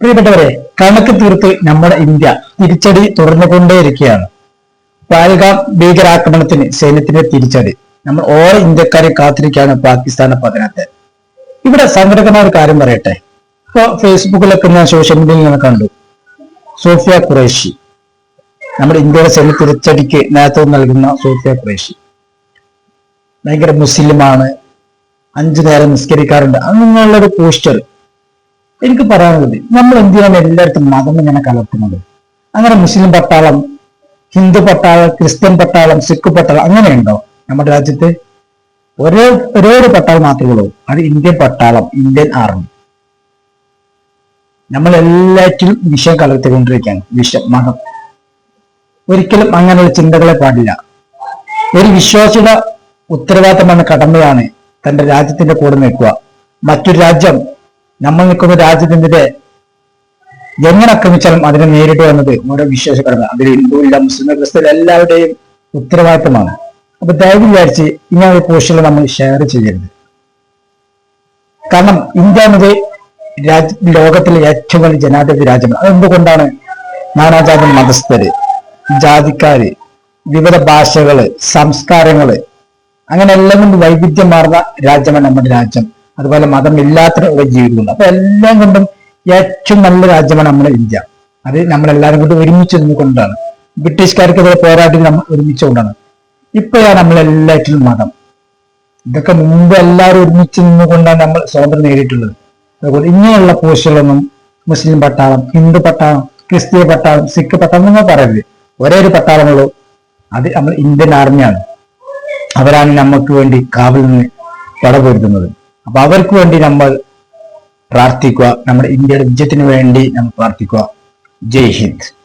പ്രിയപ്പെട്ടവരെ കണക്ക് തീർത്ത് നമ്മുടെ ഇന്ത്യ തിരിച്ചടി തുറന്നുകൊണ്ടേയിരിക്കുകയാണ് പാൽഗാം ഭീകരാക്രമണത്തിന് സൈന്യത്തിന്റെ തിരിച്ചടി. നമ്മൾ ഓരോ ഇന്ത്യക്കാരെ കാത്തിരിക്കുകയാണ് പാകിസ്ഥാന്റെ പതനത്തെ. ഇവിടെ സങ്കടകരമായ ഒരു കാര്യം പറയട്ടെ. ഇപ്പൊ ഫേസ്ബുക്കിലൊക്കെ ഞാൻ സോഷ്യൽ മീഡിയയിൽ ഞാൻ കണ്ടു. സോഫിയ ഖുറേഷി. നമ്മുടെ ഇന്ത്യയുടെ സൈന്യ തിരിച്ചടിക്ക് നേതൃത്വം നൽകുന്ന സോഫിയ ഖുറേഷി. ഭയങ്കര മുസ്ലിമാണ്. അഞ്ചു നേരം നിസ്കരിക്കാറുണ്ട്. അങ്ങനെയുള്ള ഒരു പോസ്റ്റർ എനിക്ക് പറയാനുള്ളത് നമ്മൾ എന്തിനാണ് എല്ലായിടത്തും മതം ഇങ്ങനെ കലർത്തുന്നത്? അങ്ങനെ മുസ്ലിം പട്ടാളം ഹിന്ദു പട്ടാളം ക്രിസ്ത്യൻ പട്ടാളം സിഖ് പട്ടാളം അങ്ങനെയുണ്ടോ? നമ്മുടെ രാജ്യത്ത് ഒരേ ഒരേ ഒരു പട്ടാളം മാത്രമേ ഉള്ളൂ. അത് ഇന്ത്യൻ പട്ടാളം ഇന്ത്യൻ ആർമി. നമ്മൾ എല്ലാറ്റിലും വിഷം കലർത്തിക്കൊണ്ടിരിക്കുകയാണ്. വിഷം മതം. ഒരിക്കലും അങ്ങനെയുള്ള ചിന്തകളെ പാടില്ല. ഒരു വിശ്വാസിയുടെ ഉത്തരവാദിത്തമാണ് കടമയാണ് തന്റെ രാജ്യത്തിന്റെ കൂടെ നിൽക്കുക. മറ്റൊരു രാജ്യം നമ്മൾ നിൽക്കുന്ന രാജ്യത്തിന്റെ എങ്ങനെ ആക്രമിച്ചാലും അതിനെ നേരിടുക എന്നത് ഓരോ വിശ്വാസ കടമ അതിൽ ഹിന്ദുവില്ല മുസ്ലിം ക്രിസ്ത്യൻ എല്ലാവരുടെയും ഉത്തരവാദിത്തമാണ്. അപ്പൊ ദയവ് വിചാരിച്ച് ഇങ്ങനെ ഒരു പോസ്റ്റുകൾ നമ്മൾ ഷെയർ ചെയ്യരുത്. കാരണം ഇന്ത്യ എന്നത് രാജ്യ ലോകത്തിലെ ഏറ്റവും വലിയ ജനാധിപത്യ രാജ്യമാണ്. അതെന്തുകൊണ്ടാണ് നാനാജാതി മതസ്ഥര് ജാതിക്കാര് വിവിധ ഭാഷകൾ സംസ്കാരങ്ങൾ അങ്ങനെ എല്ലാം കൊണ്ട് വൈവിധ്യമാർന്ന രാജ്യമാണ് നമ്മുടെ രാജ്യം. അതുപോലെ മതമില്ലാത്ത ജീവിതമുണ്ട്. അപ്പൊ എല്ലാം കൊണ്ടും ഏറ്റവും നല്ല രാജ്യമാണ് നമ്മുടെ ഇന്ത്യ. അത് നമ്മളെല്ലാവരും കൂടി ഒരുമിച്ച് നിന്നുകൊണ്ടാണ്. ബ്രിട്ടീഷുകാർക്കെതിരെ പോരാടി നമ്മൾ ഒരുമിച്ച് കൊണ്ടാണ് ഇപ്പോഴാണ് നമ്മളെല്ലാറ്റിലും മതം. ഇതൊക്കെ മുമ്പ് എല്ലാവരും ഒരുമിച്ച് നിന്നുകൊണ്ടാണ് നമ്മൾ സ്വാതന്ത്ര്യം നേടിയിട്ടുള്ളത്. അതുപോലെ ഇങ്ങനെയുള്ള പോസ്റ്റുകളൊന്നും മുസ്ലിം പട്ടാളം ഹിന്ദു പട്ടാളം ക്രിസ്തീയ പട്ടാളം സിഖ് പട്ടാളം നിങ്ങൾ പറയരുത്. ഒരേ ഒരു പട്ടാളമുള്ളൂ. അത് നമ്മൾ ഇന്ത്യൻ ആർമിയാണ്. അവരാണ് നമുക്ക് വേണ്ടി കാവിൽ നിന്ന് പടപൊരുത്തുന്നത് അപ്പൊ അവർക്ക് വേണ്ടി നമ്മൾ പ്രാർത്ഥിക്കുക. നമ്മുടെ ഇന്ത്യയുടെ വിജയത്തിന് വേണ്ടി നമ്മൾ പ്രാർത്ഥിക്കുക. ജയ് ഹിന്ദ്.